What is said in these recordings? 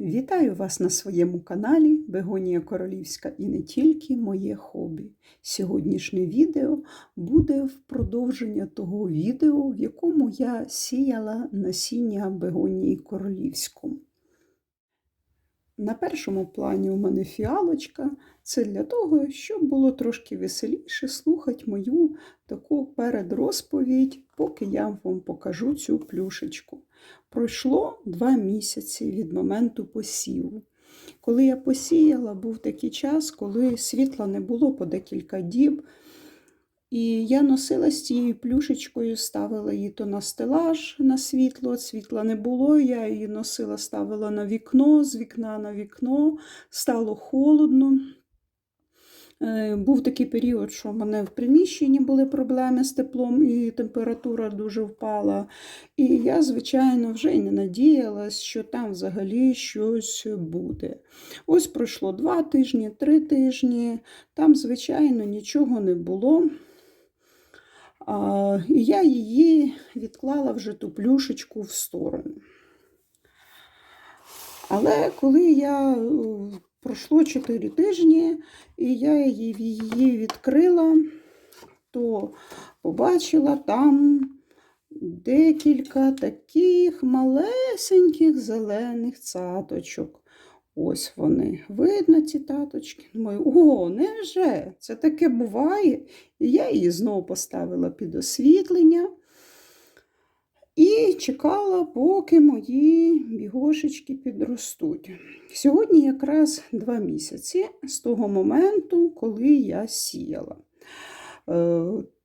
Вітаю вас на своєму каналі Бегонія Королівська і не тільки моє хобі. Сьогоднішнє відео буде в продовження того відео, в якому я сіяла насіння Бегонії Королівську. На першому плані у мене фіалочка. Це для того, щоб було трошки веселіше слухати мою таку передрозповідь, поки я вам покажу цю плюшечку. Пройшло два місяці від моменту посіву. Коли я посіяла, був такий час, коли світла не було по декілька діб. І я носила з цією плюшечкою, ставила її то на стелаж на світло, світла не було, я її носила, ставила на вікно, з вікна на вікно, стало холодно. Е, Був такий період, що в мене в приміщенні були проблеми з теплом, і температура дуже впала. І я, звичайно, вже не надіялась, що там взагалі щось буде. Ось пройшло два тижні, три тижні, там, звичайно, нічого не було. І я її відклала вже ту плюшечку в сторону. Але коли я е, пройшло 4 тижні, і я її, відкрила, то побачила там декілька таких малесеньких зелених цаточок. Ось вони. Видно ці таточки. Думаю, о, невже? Це таке буває. І я її знову поставила під освітлення. Чекала, поки мої бігошечки підростуть. Сьогодні якраз два місяці з того моменту, коли я сіяла. Е,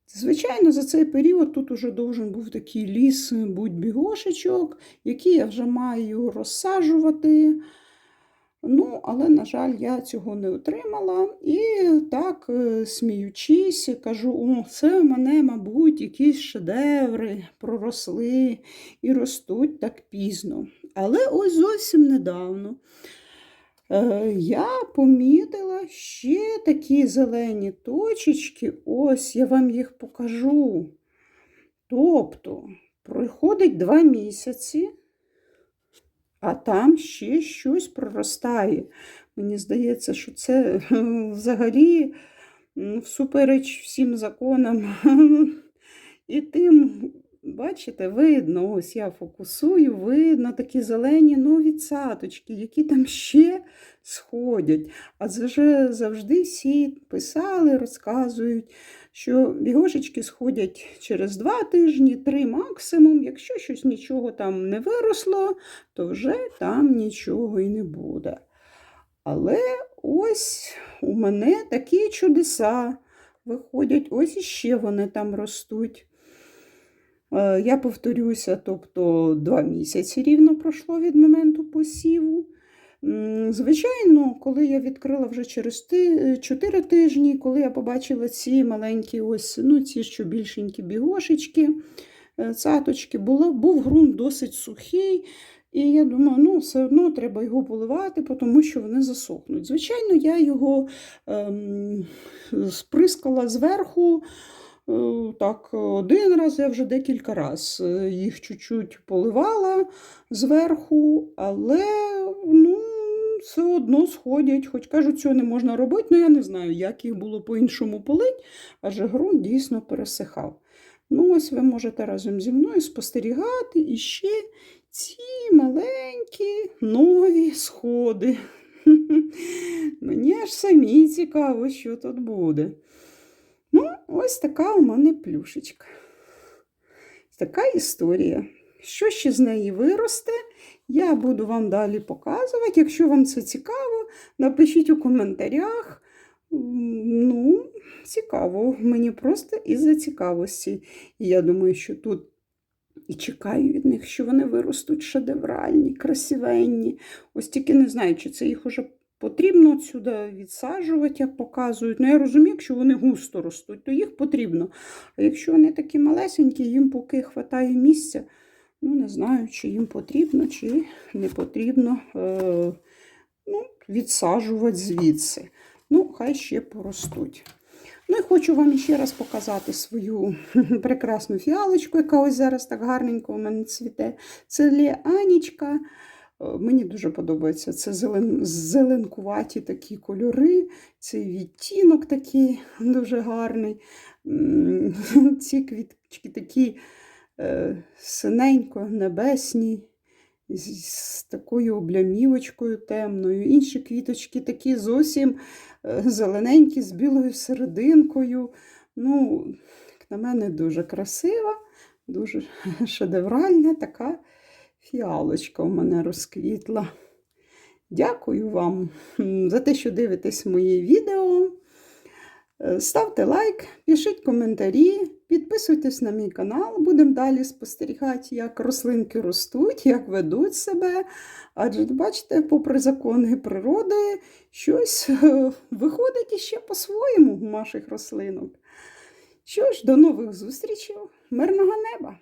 Звичайно, за цей період тут уже должен був такий ліс будь-бігошечок, який я вже маю розсаджувати. Ну, але, на жаль, я цього не отримала. І так, е, сміючись, кажу: о, це в мене, мабуть, якісь шедеври проросли і ростуть так пізно. Але ось зовсім недавно е, я помітила ще такі зелені точечки. Ось я вам їх покажу. Тобто, проходить два місяці а там ще щось проростає. Мені здається, що це взагалі всупереч всім законам. І тим, бачите, видно, ось я фокусую, видно такі зелені нові цяточки, які там ще сходять. А вже завжди всі писали, розказують, що бігошечки сходять через два тижні, три максимум. Якщо щось нічого там не виросло, то вже там нічого і не буде. Але ось у мене такі чудеса виходять, ось іще вони там ростуть. Е, я повторюся, тобто два місяці рівно пройшло від моменту посіву. Звичайно, коли я відкрила вже через 4 тижні, коли я побачила ці маленькі, ось, ну ці що більшенькі бігошечки, е, цаточки, було, був ґрунт досить сухий. І я думаю, ну, все одно треба його поливати, тому що вони засохнуть. Звичайно, я його ем, сприскала зверху. Е, так, один раз я вже декілька разів е, їх чуть-чуть поливала зверху, але ну, все одно сходять, хоч кажуть, цього не можна робити, але я не знаю, як їх було по-іншому полить, адже ґрунт дійсно пересихав. Ну, ось ви можете разом зі мною спостерігати і ще ці маленькі нові сходи. Мені аж самі цікаво, що тут буде. Ну, ось така у мене плюшечка. Така історія. Що ще з неї виросте, я буду вам далі показувати. Якщо вам це цікаво, напишіть у коментарях. Ну, цікаво, мені просто із-за цікавості. І я думаю, що тут і чекаю від них, що вони виростуть шедевральні, красивенні. Ось тільки не знаю, чи це їх уже потрібно сюди відсаджувати, як показують. Ну, я розумію, якщо вони густо ростуть, то їх потрібно. А якщо вони такі малесенькі, їм поки вистачає місця. Ну, не знаю, чи їм потрібно, чи не потрібно е, ну, відсаджувати звідси. Ну, хай ще поростуть. Ну і хочу вам ще раз показати свою прекрасну фіалочку, яка ось зараз так гарненько у мене цвіте. Це Леанічка. Мені дуже подобається. Це зелен... зеленкуваті такі кольори, цей відтінок такий дуже гарний. Ці квіточки такі е, синенько-небесні, з, з такою облямівочкою темною. Інші квіточки такі зовсім е, зелененькі, з білою серединкою. Ну, на мене, дуже красива, дуже шедевральна така фіалочка у мене розквітла. Дякую вам за те, що дивитесь мої відео. Е, Ставте лайк, пишіть коментарі, підписуйтесь на мій канал. Будемо далі спостерігати, як рослинки ростуть, як ведуть себе. Адже, бачите, попри закони природи, щось е, виходить іще по-своєму у наших рослинок. Що ж, до нових зустрічей, мирного неба!